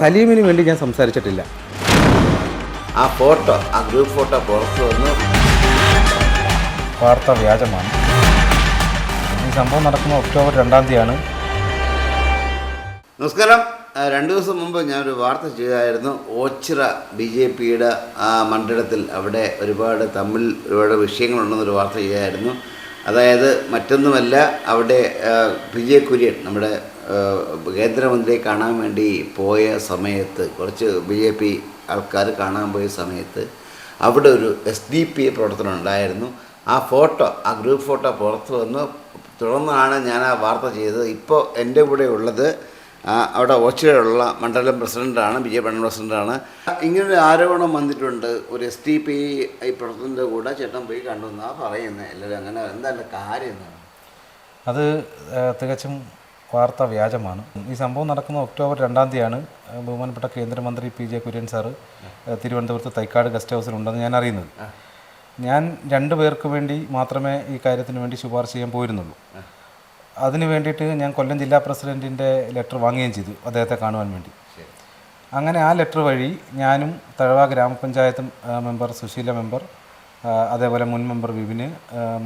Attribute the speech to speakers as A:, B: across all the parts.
A: സലീമിന് വേണ്ടി ഞാൻ സംസാരിച്ചിട്ടില്ല.
B: ആ ഫോട്ടോ ആ ഗ്രൂപ്പ് ഫോട്ടോ പുറത്തു വന്നു
A: വാർത്ത വ്യാജമാണ്. ഈ സംഭവം നടക്കുന്ന ഒക്ടോബർ രണ്ടാം തീയതിയാണ്.
B: നമസ്കാരം. രണ്ടു ദിവസം മുമ്പ് ഞാനൊരു വാർത്ത ചെയ്തായിരുന്നു. ഓച്ചിറ ബി ജെ പിയുടെ ആ മണ്ഡലത്തിൽ അവിടെ ഒരുപാട് തമ്മിൽ ഒരുപാട് വിഷയങ്ങളുണ്ടെന്നൊരു വാർത്ത ചെയ്തായിരുന്നു അതായത് മറ്റൊന്നുമല്ല അവിടെ ജെ കുര്യൻ നമ്മുടെ കേന്ദ്രമന്ത്രിയെ കാണാൻ വേണ്ടി പോയ സമയത്ത് കുറച്ച് ബി ജെ പി ആൾക്കാർ കാണാൻ പോയ സമയത്ത് അവിടെ ഒരു എസ് ഡി പി പ്രവർത്തനം ഉണ്ടായിരുന്നു. ആ ഫോട്ടോ ആ ഗ്രൂപ്പ് ഫോട്ടോ പുറത്തു വന്നു. തുടർന്നാണ് ഞാൻ ആ വാർത്ത ചെയ്തത്. ഇപ്പോൾ എന്റെ കൂടെ ഉള്ളത് അവിടെ ഓച്ചിറയുള്ള മണ്ഡലം പ്രസിഡന്റാണ് ബി ജെ പി മണ്ഡലം പ്രസിഡന്റാണ് ഇങ്ങനൊരു ആരോപണം വന്നിട്ടുണ്ട്. ഒരു എസ് ടി പി ഈ പ്രവർത്തനത്തിന്റെ കൂടെ ചേട്ടൻ പോയി കണ്ടു എന്നാ പറയുന്നത് എല്ലാവരും അങ്ങനെ എന്താണ് കാര്യം
A: അത് തികച്ചും വാർത്ത വ്യാജമാണ്. ഈ സംഭവം നടക്കുന്ന ഒക്ടോബർ രണ്ടാം തീയതിയാണ് ബഹുമാനപ്പെട്ട കേന്ദ്രമന്ത്രി പി ജെ കുര്യൻ സാറ് തിരുവനന്തപുരത്ത് തൈക്കാട് ഗസ്റ്റ് ഹൗസിലുണ്ടെന്ന് ഞാൻ അറിയുന്നത്. ഞാൻ രണ്ടു പേർക്ക് വേണ്ടി മാത്രമേ ഈ കാര്യത്തിന് വേണ്ടി ശുപാർശ ചെയ്യാൻ പോയിരുന്നുള്ളൂ. അതിന് വേണ്ടിയിട്ട് ഞാൻ കൊല്ലം ജില്ലാ പ്രസിഡന്റിന്റെ ലെറ്റർ വാങ്ങുകയും ചെയ്തു അദ്ദേഹത്തെ കാണുവാൻ വേണ്ടി. അങ്ങനെ ആ ലെറ്റർ വഴി ഞാനും തഴവ ഗ്രാമപഞ്ചായത്ത് മെമ്പർ സുശീല മെമ്പർ അതേപോലെ മുൻ മെമ്പർ വിപിന്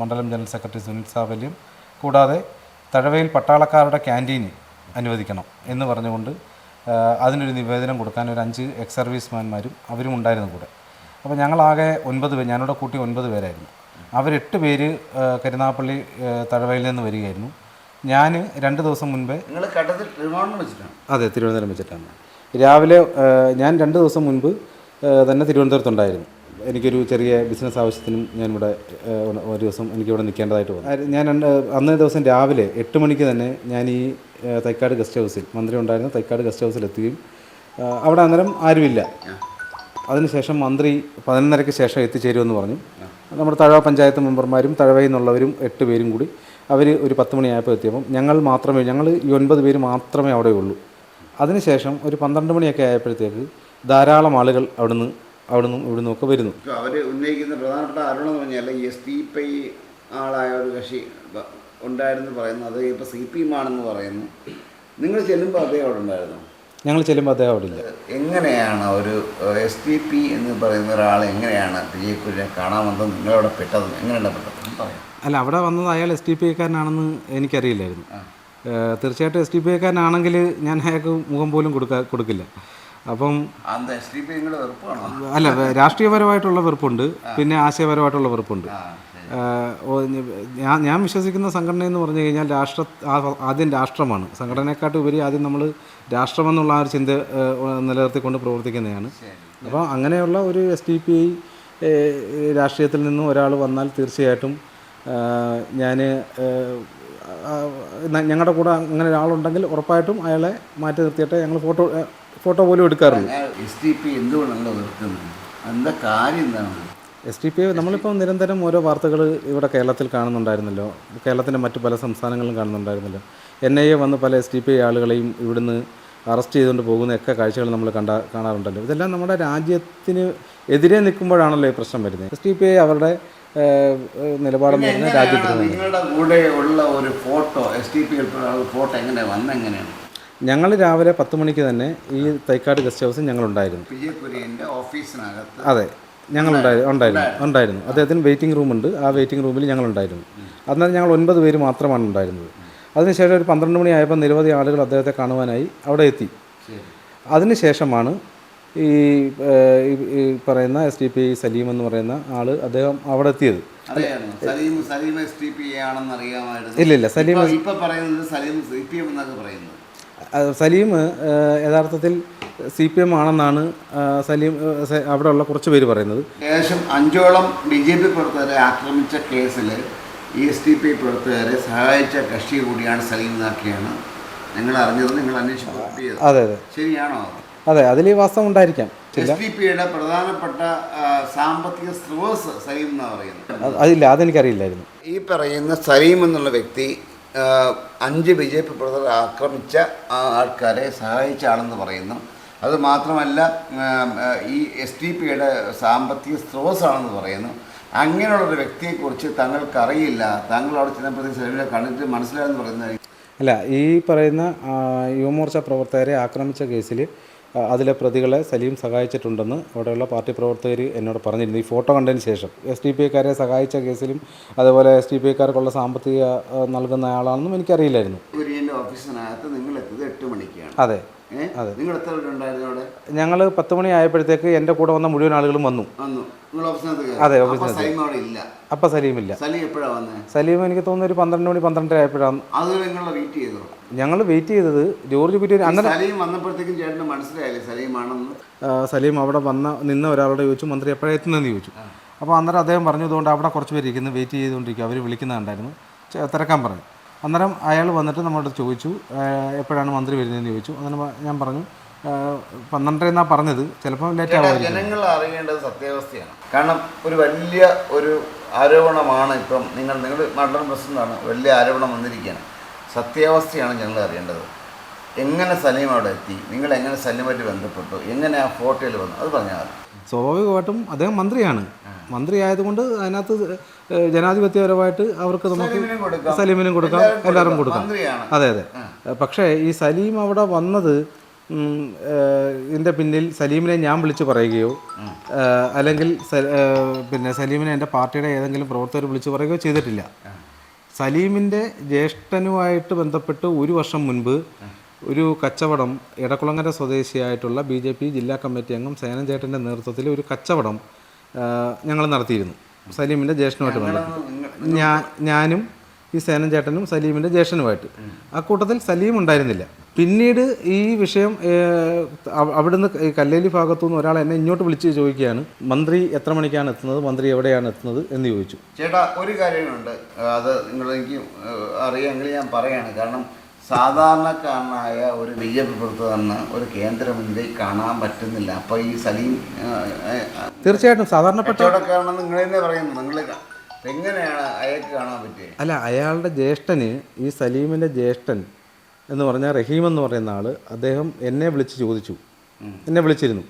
A: മണ്ഡലം ജനറൽ സെക്രട്ടറി സുനിൽ സാവല്യം കൂടാതെ തഴവയിൽ പട്ടാളക്കാരുടെ ക്യാന്റീന് അനുവദിക്കണം എന്ന് പറഞ്ഞുകൊണ്ട് അതിനൊരു നിവേദനം കൊടുക്കാൻ ഒരു അഞ്ച് എക്സ് സർവീസ്മാന്മാരും അവരും ഉണ്ടായിരുന്നു കൂടെ. അപ്പോൾ ഞങ്ങളാകെ ഒൻപത് പേര് ഞാനിവിടെ കൂട്ടി ഒൻപത് പേരായിരുന്നു. അവരെട്ട് പേര് കരുനാപ്പള്ളി കരുനാഗപ്പള്ളി തഴവയിൽ നിന്ന് വരികയായിരുന്നു. ഞാൻ രണ്ട് ദിവസം മുൻപേ
B: നിങ്ങൾ വെച്ചിട്ടാണ്.
A: അതെ തിരുവനന്തപുരം വെച്ചിട്ടാണ്. രാവിലെ ഞാൻ രണ്ട് ദിവസം മുൻപ് തന്നെ തിരുവനന്തപുരത്തുണ്ടായിരുന്നു. എനിക്കൊരു ചെറിയ ബിസിനസ് ആവശ്യത്തിനും ഞാനിവിടെ ഒരു ദിവസം എനിക്കിവിടെ നിൽക്കേണ്ടതായിട്ട് വന്നു. ഞാൻ രണ്ട് അന്നേ ദിവസം രാവിലെ എട്ട് മണിക്ക് തന്നെ ഞാൻ ഈ തൈക്കാട് ഗസ്റ്റ് ഹൗസിൽ മന്ത്രി ഉണ്ടായിരുന്ന തൈക്കാട് ഗസ്റ്റ് ഹൗസിൽ എത്തുകയും അവിടെ അന്നേരം ആരുമില്ല. അതിനുശേഷം മന്ത്രി പതിനൊന്നരയ്ക്ക് ശേഷം എത്തിച്ചേരുമെന്ന് പറഞ്ഞു. നമ്മുടെ തഴവ പഞ്ചായത്ത് മെമ്പർമാരും തഴവയിൽ നിന്നുള്ളവരും എട്ട് പേരും കൂടി അവർ ഒരു പത്ത് മണിയായപ്പോൾ എത്തിയപ്പം ഞങ്ങൾ മാത്രമേ ഞങ്ങൾ ഈ ഒൻപത് പേര് മാത്രമേ അവിടെ ഉള്ളൂ അതിനുശേഷം ഒരു പന്ത്രണ്ട് മണിയൊക്കെ ആയപ്പോഴത്തേക്ക് ധാരാളം ആളുകൾ അവിടുന്ന് അവിടുന്ന് ഇവിടെ ഒക്കെ വരുന്നു
B: അവർ ഉന്നയിക്കുന്ന പ്രധാനപ്പെട്ട ആരോപണം എന്ന് പറഞ്ഞാൽ എസ് ഡി പി ആളായ ഒരു കക്ഷി ഉണ്ടായിരുന്നു പറയുന്നു. അത് ഇപ്പോൾ സി പി എം ആണെന്ന് പറയുന്നു. നിങ്ങൾ ചെല്ലുമ്പോൾ അദ്ദേഹം അവിടെ ഉണ്ടായിരുന്നു?
A: ഞങ്ങൾ ചെല്ലുമ്പോൾ അദ്ദേഹം അവിടെ ഇല്ല.
B: എങ്ങനെയാണ് ഒരു എസ് ഡി പി എന്ന് പറയുന്ന ഒരാൾ എങ്ങനെയാണ് പി കുര്യനെ കാണാമെന്ന് നിങ്ങളവിടെ പെട്ടത് എങ്ങനെയാണ് പെട്ടത്? പറയാം
A: അല്ല അവിടെ വന്നത് അയാൾ എസ് ഡി പി ഐക്കാരനാണെന്ന് എനിക്കറിയില്ലായിരുന്നു. തീർച്ചയായിട്ടും എസ് ഡി പി ഐക്കാരനാണെങ്കിൽ ഞാൻ അയാൾക്ക് മുഖം പോലും കൊടുക്കാ കൊടുക്കില്ല. അപ്പം അല്ല രാഷ്ട്രീയപരമായിട്ടുള്ള വെറുപ്പുണ്ട്. പിന്നെ ആശയപരമായിട്ടുള്ള വെറുപ്പുണ്ട്. ഞാൻ ഞാൻ വിശ്വസിക്കുന്ന സംഘടന എന്ന് പറഞ്ഞു കഴിഞ്ഞാൽ രാഷ്ട്ര ആദ്യം രാഷ്ട്രമാണ്. സംഘടനയെക്കാട്ടും ഉപരി ആദ്യം നമ്മൾ രാഷ്ട്രമെന്നുള്ള ആ ഒരു ചിന്ത നിലനിർത്തിക്കൊണ്ട് പ്രവർത്തിക്കുന്നതാണ്. അപ്പോൾ അങ്ങനെയുള്ള ഒരു എസ് ടി പി ഐ രാഷ്ട്രീയത്തിൽ നിന്നും ഒരാൾ വന്നാൽ തീർച്ചയായിട്ടും ഞാൻ ഞങ്ങളുടെ കൂടെ അങ്ങനെ ഒരാളുണ്ടെങ്കിൽ ഉറപ്പായിട്ടും അയാളെ മാറ്റി നിർത്തിയിട്ട് ഞങ്ങൾ ഫോട്ടോ ഫോട്ടോ പോലും എടുക്കാറുണ്ട്
B: എസ് ടി പി എന്തുകൊണ്ടാണ് എന്താ കാര്യം എന്താണ്?
A: എസ് ടി പി നമ്മളിപ്പോൾ നിരന്തരം ഓരോ വാർത്തകൾ ഇവിടെ കേരളത്തിൽ കാണുന്നുണ്ടായിരുന്നല്ലോ. കേരളത്തിന്റെ മറ്റു പല സംസ്ഥാനങ്ങളിലും കാണുന്നുണ്ടായിരുന്നല്ലോ. എൻ ഐ എ വന്ന് പല എസ് ടി പി ആളുകളെയും ഇവിടുന്ന് അറസ്റ്റ് ചെയ്തുകൊണ്ട് പോകുന്നൊക്കെ കാഴ്ചകൾ നമ്മൾ കണ്ട കാണാറുണ്ടല്ലോ. ഇതെല്ലാം നമ്മുടെ രാജ്യത്തിന് എതിരെ നിൽക്കുമ്പോഴാണല്ലോ ഈ പ്രശ്നം വരുന്നത്. എസ് ടി പി ഐ അവരുടെ നിലപാടെന്ന് പറഞ്ഞാൽ രാജ്യത്തിന്
B: നിങ്ങളുടെ കൂടെ ഉള്ള ഒരു photo S T P photo എങ്ങനെ വന്നെങ്ങനെയാണ്?
A: ഞങ്ങൾ രാവിലെ പത്ത് മണിക്ക് തന്നെ ഈ തൈക്കാട് ഗസ്റ്റ് ഹൗസിൽ ഞങ്ങളുണ്ടായിരുന്നു.
B: പി ജെ കുര്യന്റെ ഓഫീസിനകത്ത്
A: അതെ ഞങ്ങൾ ഉണ്ടായിരുന്നു ഉണ്ടായിരുന്നു. അദ്ദേഹത്തിന് വെയിറ്റിംഗ് റൂമുണ്ട് ആ വെയിറ്റിംഗ് റൂമിൽ ഞങ്ങളുണ്ടായിരുന്നു. അന്നേരം ഞങ്ങൾ ഒൻപത് പേര് മാത്രമാണ് ഉണ്ടായിരുന്നത്. അതിനുശേഷം ഒരു പന്ത്രണ്ട് മണിയായപ്പോൾ നിരവധി ആളുകൾ അദ്ദേഹത്തെ കാണുവാനായി അവിടെ എത്തി. അതിനുശേഷമാണ് ഈ ഈ- പറയുന്ന എസ് ഡി പി സലീം എന്ന് പറയുന്ന ആൾ അദ്ദേഹം അവിടെ എത്തിയത്.
B: ഇല്ലില്ല
A: ഇല്ല ഇല്ല സലീം
B: ഇപ്പൊ- പറയുന്നത് സലീം സി പി എം എന്നൊക്കെ പറയുന്നത്.
A: സലീം യഥാർത്ഥത്തിൽ സി പി എം ആണെന്നാണ് സലീം അവിടെ ഉള്ള അവിടെയുള്ള കുറച്ച് പേര് പറയുന്നത്.
B: ഏകദേശം അഞ്ചോളം ബി ജെ പി പ്രവർത്തകരെ ആക്രമിച്ച കേസിൽ ഈ എസ് ടി പി പ്രവർത്തകരെ സഹായിച്ച കക്ഷി കൂടിയാണ് സലീം എന്നാക്കിയാണ് നിങ്ങൾ അറിഞ്ഞത്? നിങ്ങൾ അന്വേഷിച്ചു
A: അതെ അതെ.
B: ശരിയാണോ
A: അതെ? അതിൽ ഈ വാസ്തവം ഉണ്ടായിരിക്കാം.
B: എസ് ടി പിയുടെ പ്രധാനപ്പെട്ട സാമ്പത്തിക സ്രോതസ് സലീം എന്നാണ് പറയുന്നത്.
A: അത് അതില്ല അതെനിക്കറിയില്ലായിരുന്നു.
B: ഈ പറയുന്ന സലീം എന്നുള്ള വ്യക്തി അഞ്ച് ബി ജെ പി പ്രവർത്തകർ ആക്രമിച്ച ആൾക്കാരെ സഹായിച്ചാണെന്ന് പറയുന്നു. അത് മാത്രമല്ല ഈ എസ് ടി പിയുടെ സാമ്പത്തിക സ്രോതസ്സാണെന്ന് പറയുന്നു. അങ്ങനെയുള്ളൊരു വ്യക്തിയെക്കുറിച്ച് തങ്ങൾക്കറിയില്ല. താങ്കൾ അവിടെ ചെന്നപ്പോഴത്തേക്ക് സലീമിനെ കണ്ടിട്ട് മനസ്സിലായെന്ന് പറയുന്നത്
A: അല്ല ഈ പറയുന്ന യുവമോർച്ച പ്രവർത്തകരെ ആക്രമിച്ച കേസിൽ അതിലെ പ്രതികളെ സലീം സഹായിച്ചിട്ടുണ്ടെന്ന് അവിടെയുള്ള പാർട്ടി പ്രവർത്തകർ എന്നോട് പറഞ്ഞിരുന്നു. ഈ ഫോട്ടോ കണ്ടതിന് ശേഷം എസ് ഡി പി ഐക്കാരെ സഹായിച്ച കേസിലും അതുപോലെ എസ് ഡി പി ഐക്കാർക്കുള്ള സാമ്പത്തിക നൽകുന്ന ആളാണെന്നും എനിക്കറിയില്ലായിരുന്നു.
B: കുര്യന്റെ ഓഫീസിനകത്ത് നിങ്ങൾ എത്തിയത് എട്ട് മണിക്കാണ്.
A: അതെ.
B: നിങ്ങൾ എത്ര പേരുണ്ടായിരുന്നു അവിടെ?
A: ഞങ്ങൾ പത്ത് മണി ആയപ്പോഴത്തേക്ക് എന്റെ കൂടെ വന്ന മുഴുവൻ ആളുകളും വന്നു.
B: നിങ്ങൾ ഓഫീസിനകത്ത്
A: അതെ,
B: അപ്പൊ
A: സലീമില്ല.
B: സലീം
A: എനിക്ക് തോന്നുന്നു ഒരു പന്ത്രണ്ട് മണി പന്ത്രണ്ടര ആയപ്പോഴാണ് ഞങ്ങൾ വെയിറ്റ് ചെയ്തത് ജോർജ് കുര്യൻ അന്നേരം
B: സലീം വന്നപ്പോഴത്തേക്കും ചേട്ടന് മനസ്സിലായില്ലേ സലീം
A: അവിടെ വന്ന നിന്ന ഒരാളോട് ചോദിച്ചു മന്ത്രി എപ്പോഴാണ് എത്തുന്നതെന്ന് ചോദിച്ചു. അപ്പോൾ അന്നേരം അദ്ദേഹം പറഞ്ഞതുകൊണ്ട് അവിടെ കുറച്ച് പേര് ഇരിക്കുന്നു വെയിറ്റ് ചെയ്തുകൊണ്ടിരിക്കുക അവർ വിളിക്കുന്നുണ്ടായിരുന്നു തിരക്കാൻ പറഞ്ഞു. അന്നേരം അയാൾ വന്നിട്ട് നമ്മളോട് ചോദിച്ചു എപ്പോഴാണ് മന്ത്രി വരുന്നതെന്ന് ചോദിച്ചു. അങ്ങനെ ഞാൻ പറഞ്ഞു പന്ത്രണ്ടര എന്നാ പറഞ്ഞത്. ചിലപ്പോൾ ലേറ്റ് ആവുമായിരിക്കും.
B: ജനങ്ങൾ അറിയേണ്ടത് സത്യാവസ്ഥയാണ്. കാരണം ഒരു വലിയ ഒരു ആരോപണമാണ് ഇപ്പം നിങ്ങൾ നിങ്ങൾ മണ്ഡലം പ്രസിഡന്റാണ് വലിയ ആരോപണം വന്നിരിക്കുകയാണ്. സത്യാവസ്ഥയാണ് ഞങ്ങൾ അറിയേണ്ടത്. എങ്ങനെ സലീം അവിടെ എത്തി? നിങ്ങൾ എങ്ങനെ സലീമായിട്ട് ബന്ധപ്പെട്ടു? എങ്ങനെ ആ ഫോട്ടോയിൽ വന്നു? അത് പറഞ്ഞാൽ മതി.
A: സ്വാഭാവികമായിട്ടും അദ്ദേഹം മന്ത്രിയാണ്. മന്ത്രി ആയതുകൊണ്ട് അതിനകത്ത് ജനാധിപത്യപരമായിട്ട് അവർക്ക് നമുക്ക്
B: സലീമിനും കൊടുക്കാം.
A: എല്ലാവരും കൊടുക്കാം അതെ അതെ. പക്ഷേ ഈ സലീം അവിടെ വന്നത് ഇതിന്റെ പിന്നിൽ സലീമിനെ ഞാൻ വിളിച്ച് പറയുകയോ അല്ലെങ്കിൽ പിന്നെ സലീമിനെ എന്റെ പാർട്ടിയുടെ ഏതെങ്കിലും പ്രവർത്തകർ വിളിച്ച് പറയുകയോ ചെയ്തിട്ടില്ല. സലീമിന്റെ ജ്യേഷ്ഠനുമായിട്ട് ബന്ധപ്പെട്ട് ഒരു വർഷം മുൻപ് ഒരു കച്ചവടം എടക്കുളങ്ങര സ്വദേശിയായിട്ടുള്ള ബി ജെ പി ജില്ലാ കമ്മിറ്റി അംഗം സേനഞ്ചേട്ടന്റെ നേതൃത്വത്തിൽ ഒരു കച്ചവടം ഞങ്ങൾ നടത്തിയിരുന്നു. സലീമിന്റെ ജ്യേഷ്ഠനുമായിട്ട് ബന്ധപ്പെട്ട്. ഞാൻ ഞാനും ഈ സേനഞ്ചേട്ടനും സലീമിന്റെ ജ്യേഷ്ഠനുമായിട്ട്. ആ കൂട്ടത്തിൽ സലീം ഉണ്ടായിരുന്നില്ല. പിന്നീട് ഈ വിഷയം അവിടുന്ന് കല്ലേലി ഭാഗത്തു നിന്ന് ഒരാൾ എന്നെ ഇങ്ങോട്ട് വിളിച്ച് ചോദിക്കുകയാണ് മന്ത്രി എത്ര മണിക്കാണ് എത്തുന്നത്? മന്ത്രി എവിടെയാണ് എത്തുന്നത്? എന്ന് ചോദിച്ചു.
B: ചേട്ടാ ഒരു കാര്യമുണ്ട്. അത് നിങ്ങൾ എനിക്ക് അറിയാമെങ്കിൽ ഞാൻ പറയാണ്. കാരണം സാധാരണക്കാരനായ ഒരു ബി ജെ പി പ്രവർത്തകന് ഒരു കേന്ദ്രമന്ത്രി കാണാൻ പറ്റുന്നില്ല. അപ്പോൾ ഈ സലീം
A: തീർച്ചയായിട്ടും സാധാരണപ്പെട്ട
B: കച്ചവടക്കാരനെന്ന് നിങ്ങൾ തന്നെ പറയുന്നു. നിങ്ങൾ എങ്ങനെയാണ് അയാൾക്ക് കാണാൻ പറ്റിയത്
A: അല്ല അയാളുടെ ജ്യേഷ്ഠന് ഈ സലീമിന്റെ ജ്യേഷ്ഠൻ എന്ന് പറഞ്ഞാൽ റഹീം എന്ന് പറയുന്ന ആൾ അദ്ദേഹം എന്നെ വിളിച്ച് ചോദിച്ചു. എന്നെ വിളിച്ചിരുന്നു.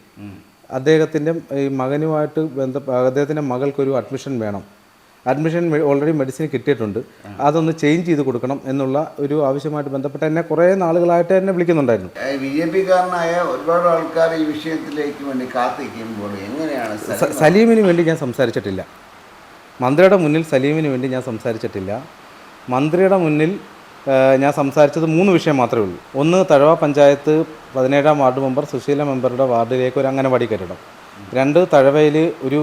A: അദ്ദേഹത്തിന്റെ ഈ മകനുമായിട്ട് ബന്ധ അദ്ദേഹത്തിന്റെ മകൾക്കൊരു അഡ്മിഷൻ വേണം. അഡ്മിഷൻ ഓൾറെഡി മെഡിസിൻ കിട്ടിയിട്ടുണ്ട്. അതൊന്ന് ചേഞ്ച് ചെയ്ത് കൊടുക്കണം എന്നുള്ള ഒരു ആവശ്യമായിട്ട് ബന്ധപ്പെട്ട് എന്നെ കുറേ നാളുകളായിട്ട് എന്നെ വിളിക്കുന്നുണ്ടായിരുന്നു.
B: ബി ജെ പിക്കാരനായ ഒരുപാട് ആൾക്കാർ ഈ വിഷയത്തിലേക്ക് വേണ്ടി കാത്തിരിക്കുമ്പോൾ എങ്ങനെയാണ്
A: സലീമിന് വേണ്ടി ഞാൻ സംസാരിച്ചിട്ടില്ല. മന്ത്രിയുടെ മുന്നിൽ സലീമിന് വേണ്ടി ഞാൻ സംസാരിച്ചിട്ടില്ല. മന്ത്രിയുടെ മുന്നിൽ ഞാൻ സംസാരിച്ചത് മൂന്ന് വിഷയം മാത്രമേ ഉള്ളൂ. ഒന്ന് തഴവ പഞ്ചായത്ത് പതിനേഴാം വാർഡ് മെമ്പർ സുശീല മെമ്പറുടെ വാർഡിലേക്ക് ഒരു അങ്ങനെ അംഗനവാടി കെട്ടിടം. രണ്ട് തഴവയിൽ ഒരു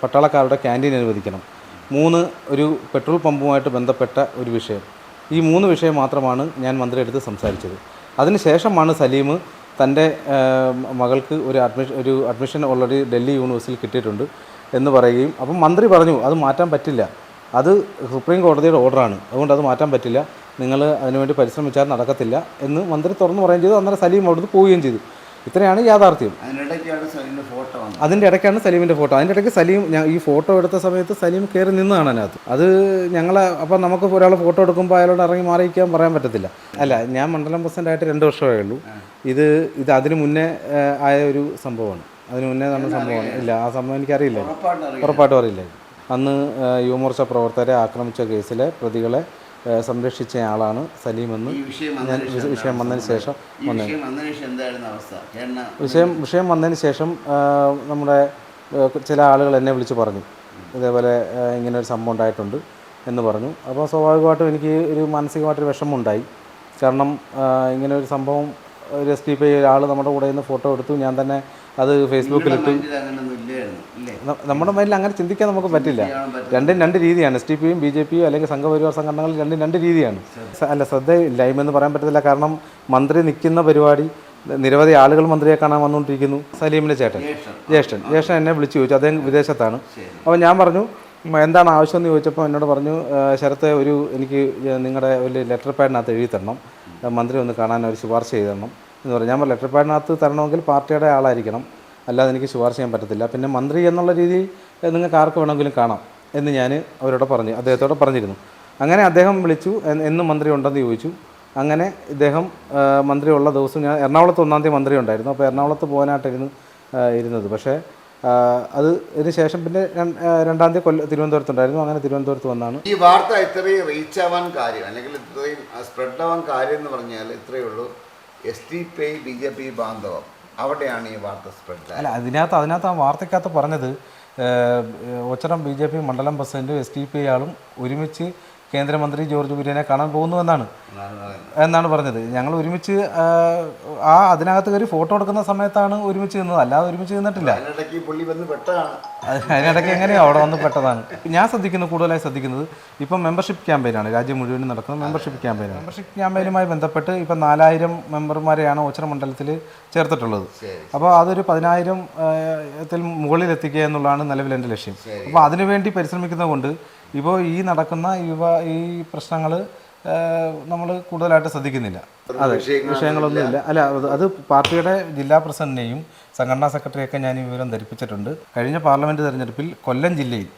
A: പട്ടാളക്കാരുടെ ക്യാന്റീൻ അനുവദിക്കണം. മൂന്ന് ഒരു പെട്രോൾ പമ്പുമായിട്ട് ബന്ധപ്പെട്ട ഒരു വിഷയം. ഈ മൂന്ന് വിഷയം മാത്രമാണ് ഞാൻ മന്ത്രിയെടുത്ത് സംസാരിച്ചത്. അതിനുശേഷമാണ് സലീം തന്റെ മകൾക്ക് ഒരു അഡ്മിഷൻ ഒരു അഡ്മിഷൻ ഓൾറെഡി ഡൽഹി യൂണിവേഴ്സിറ്റിയിൽ കിട്ടിയിട്ടുണ്ട് എന്ന് പറയുകയും അപ്പം മന്ത്രി പറഞ്ഞു അത് മാറ്റാൻ പറ്റില്ല. അത് സുപ്രീം കോടതിയുടെ ഓർഡറാണ്. അതുകൊണ്ട് അത് മാറ്റാൻ പറ്റില്ല. നിങ്ങൾ അതിനുവേണ്ടി പരിശ്രമിച്ചാൽ നടക്കത്തില്ല എന്ന് മന്ത്രി തുറന്നു പറയുകയും ചെയ്തു. അന്നേരം സലീം അവിടുന്ന് പോവുകയും ചെയ്തു. ഇത്രയാണ് യാഥാർത്ഥ്യം.
B: അതിന്റെ
A: അതിന്റെ ഇടയ്ക്കാണ് സലീമിന്റെ ഫോട്ടോ. അതിന്റെ ഇടയ്ക്ക് സലീം ഞാൻ ഈ ഫോട്ടോ എടുത്ത സമയത്ത് സലീം കയറി നിന്നതാണ് അതിനകത്ത്. അത് ഞങ്ങളെ അപ്പം നമുക്ക് ഒരാൾ ഫോട്ടോ എടുക്കുമ്പോൾ അയാളോട് ഇറങ്ങി മാറിയിക്കാൻ പറയാൻ പറ്റത്തില്ല. അല്ല ഞാൻ മണ്ഡലം പ്രസിഡന്റ് ആയിട്ട് രണ്ട് വർഷമേ ഉള്ളൂ. ഇത് ഇത് അതിനു മുന്നേ ആയ ഒരു സംഭവമാണ്. അതിനു മുന്നേ നടന്ന സംഭവമാണ്. ഇല്ല ആ സംഭവം എനിക്കറിയില്ല.
B: ഉറപ്പായിട്ടും
A: അറിയില്ല. അന്ന് യുവമോർച്ച പ്രവർത്തകരെ ആക്രമിച്ച കേസിലെ പ്രതികളെ സംരക്ഷിച്ച ആളാണ് സലീമെന്ന്. ഞാൻ വിഷയം വന്നതിന് ശേഷം
B: വന്നത് വിഷയം
A: വിഷയം വന്നതിന് ശേഷം നമ്മുടെ ചില ആളുകൾ എന്നെ വിളിച്ച് പറഞ്ഞു. ഇതേപോലെ ഇങ്ങനെ ഒരു സംഭവം ഉണ്ടായിട്ടുണ്ട് എന്ന് പറഞ്ഞു. അപ്പോൾ സ്വാഭാവികമായിട്ടും എനിക്ക് ഒരു മാനസികമായിട്ടൊരു വിഷമമുണ്ടായി. കാരണം ഇങ്ങനെ ഒരു സംഭവം ഒരു എസ് പി ഒരാൾ നമ്മുടെ കൂടെ നിന്ന് ഫോട്ടോ എടുത്തു. ഞാൻ തന്നെ അത് ഫേസ്ബുക്കിലിട്ടു. നമ്മുടെ മൈൻഡിൽ അങ്ങനെ ചിന്തിക്കാൻ നമുക്ക് പറ്റില്ല. രണ്ടും രണ്ട് രീതിയാണ്. എസ് ടി പിയും ബി ജെ പിയും അല്ലെങ്കിൽ സംഘപരിവാർ സംഘടനകൾ രണ്ടും രണ്ട് രീതിയാണ്. അല്ല ശ്രദ്ധയില്ലായ്മ പറയാൻ പറ്റത്തില്ല. കാരണം മന്ത്രി നിൽക്കുന്ന പരിപാടി നിരവധി ആളുകൾ മന്ത്രിയെ കാണാൻ വന്നുകൊണ്ടിരിക്കുന്നു. സലീമിന്റെ ചേട്ടൻ.
B: ജ്യേഷ്ഠൻ.
A: ജ്യേഷ്ഠൻ. എന്നെ വിളിച്ചു ചോദിച്ചു. അദ്ദേഹം വിദേശത്താണ്. അപ്പോൾ ഞാൻ പറഞ്ഞു എന്താണ് ആവശ്യം? എന്ന് ചോദിച്ചപ്പോൾ എന്നോട് പറഞ്ഞു "ആ, ശരത്തെ ഒരു എനിക്ക് നിങ്ങളുടെ ഒരു ലെറ്റർ പാഡിനകത്ത് എഴുതി തരണം. മന്ത്രി ഒന്ന് കാണാൻ ഒരു ശുപാർശ ചെയ്തു തരണം. എന്ന് പറഞ്ഞു. ഞാൻ ലെറ്റർ പാഡിനകത്ത് തരണമെങ്കിൽ പാർട്ടിയുടെ ആളായിരിക്കണം. അല്ലാതെ എനിക്ക് ശുപാർശ ചെയ്യാൻ പറ്റത്തില്ല. പിന്നെ മന്ത്രി എന്നുള്ള രീതിയിൽ നിങ്ങൾക്ക് ആർക്ക് വേണമെങ്കിലും കാണാം എന്ന് ഞാൻ അവരോട് പറഞ്ഞു അദ്ദേഹത്തോട് പറഞ്ഞിരുന്നു. അങ്ങനെ അദ്ദേഹം വിളിച്ചു "എന്ന് മന്ത്രി ഉണ്ടെന്ന് ചോദിച്ചു. അങ്ങനെ ഇദ്ദേഹം മന്ത്രി ഉള്ള ദിവസം ഞാൻ എറണാകുളത്ത് ഒന്നാം തീയതി മന്ത്രി ഉണ്ടായിരുന്നു. അപ്പോൾ എറണാകുളത്ത് പോകാനായിട്ടായിരുന്നു ഇരുന്നത്. പക്ഷേ അത് ഇതിന് ശേഷം പിന്നെ രണ്ടാം തീയതി കൊല്ല തിരുവനന്തപുരത്തുണ്ടായിരുന്നു അങ്ങനെ തിരുവനന്തപുരത്ത് വന്നാണ്.
B: ഈ വാർത്ത ഇത്രയും റീച്ച് ആവാൻ കാര്യം അല്ലെങ്കിൽ ഇത്രയും സ്പ്രെഡ് ആവാൻ കാര്യം എന്ന് പറഞ്ഞാൽ ഇത്രയേ ഉള്ളൂ. S T P B J P ബാന്ധവം. അവിടെയാണ് ഈ വാർത്ത സ്പ്രെഡ്
A: അല്ല അതിനകത്ത് അതിനകത്ത് ആ വാർത്തക്കകത്ത് പറഞ്ഞത് ഒച്ചറം ബി ജെ പി മണ്ഡലം പ്രസിഡന്റും എസ് ഡി പി ആളും ഒരുമിച്ച് കേന്ദ്രമന്ത്രി ജോർജ് കുര്യനെ കാണാൻ പോകുന്നു എന്നാണ്. എന്നാണ് പറഞ്ഞത്. ഞങ്ങൾ ഒരുമിച്ച് ആ അതിനകത്ത് കയറി ഫോട്ടോ എടുക്കുന്ന സമയത്താണ് ഒരുമിച്ച് നിന്നത്. അല്ലാതെ ഒരുമിച്ച് നിന്നിട്ടില്ല.
B: അതിനിടയ്ക്ക്
A: എങ്ങനെയാണ് അവിടെ വന്ന് പെട്ടതാണ്? ഞാൻ ശ്രദ്ധിക്കുന്നത് കൂടുതലായി ശ്രദ്ധിക്കുന്നത്. ഇപ്പം മെമ്പർഷിപ്പ് ക്യാമ്പയിനാണ് രാജ്യം മുഴുവനും നടക്കുന്ന മെമ്പർഷിപ്പ് ക്യാമ്പയിനാണ് മെമ്പർഷിപ്പ് ക്യാമ്പയിനുമായി ബന്ധപ്പെട്ട് ഇപ്പം നാലായിരം മെമ്പർമാരെയാണ് ഓച്ചറ മണ്ഡലത്തിൽ ചേർത്തിട്ടുള്ളത്. അപ്പോൾ അതൊരു പതിനായിരം ത്തിൽ മുകളിൽ എത്തിക്കുക എന്നുള്ളതാണ് നിലവിൽ എന്റെ ലക്ഷ്യം. അപ്പോൾ അതിനുവേണ്ടി പരിശ്രമിക്കുന്നത് കൊണ്ട് ഇപ്പോൾ ഈ നടക്കുന്ന യുവ ഈ പ്രശ്നങ്ങൾ നമ്മൾ കൂടുതലായിട്ട് ശ്രദ്ധിക്കുന്നില്ല. അതെ. വിഷയങ്ങളൊന്നും ഇല്ല അല്ല അത് പാർട്ടിയുടെ ജില്ലാ പ്രസിഡന്റിനെയും സംഘടനാ സെക്രട്ടറിയൊക്കെ ഞാൻ ഈ വിവരം ധരിപ്പിച്ചിട്ടുണ്ട്. കഴിഞ്ഞ പാർലമെന്റ് തെരഞ്ഞെടുപ്പിൽ കൊല്ലം ജില്ലയിൽ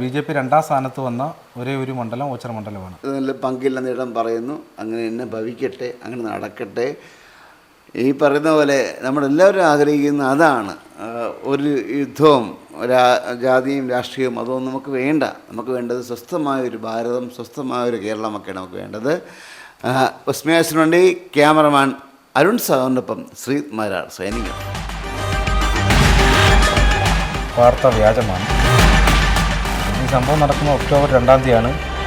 A: ബി ജെ പി രണ്ടാം സ്ഥാനത്ത് വന്ന ഒരേ ഒരു മണ്ഡലം ഓച്ചർ മണ്ഡലമാണ്.
B: പങ്കില്ലെന്ന് പങ്കില്ലെന്നിടം പറയുന്നു. അങ്ങനെ എന്നെ ഭവിക്കട്ടെ അങ്ങനെ നടക്കട്ടെ. ഈ പറയുന്ന പോലെ നമ്മളെല്ലാവരും ആഗ്രഹിക്കുന്ന അതാണ് ഒരു യുദ്ധവും രാ- ജാതിയും രാഷ്ട്രീയവും അതൊന്നും നമുക്ക് വേണ്ട. നമുക്ക് വേണ്ടത് സ്വസ്ഥമായ ഒരു ഭാരതം സ്വസ്ഥമായ ഒരു കേരളമൊക്കെയാണ് നമുക്ക് വേണ്ടത്. ഉസ്മിയാസിനുവേണ്ടി ക്യാമറമാൻ അരുൺ സാറിനൊപ്പം ശ്രീ മാരാർ സൈനിക
A: വാർത്ത വ്യാജമാണ്. ഈ സംഭവം നടക്കുന്ന ഒക്ടോബർ രണ്ടാം തീയതിയാണ്.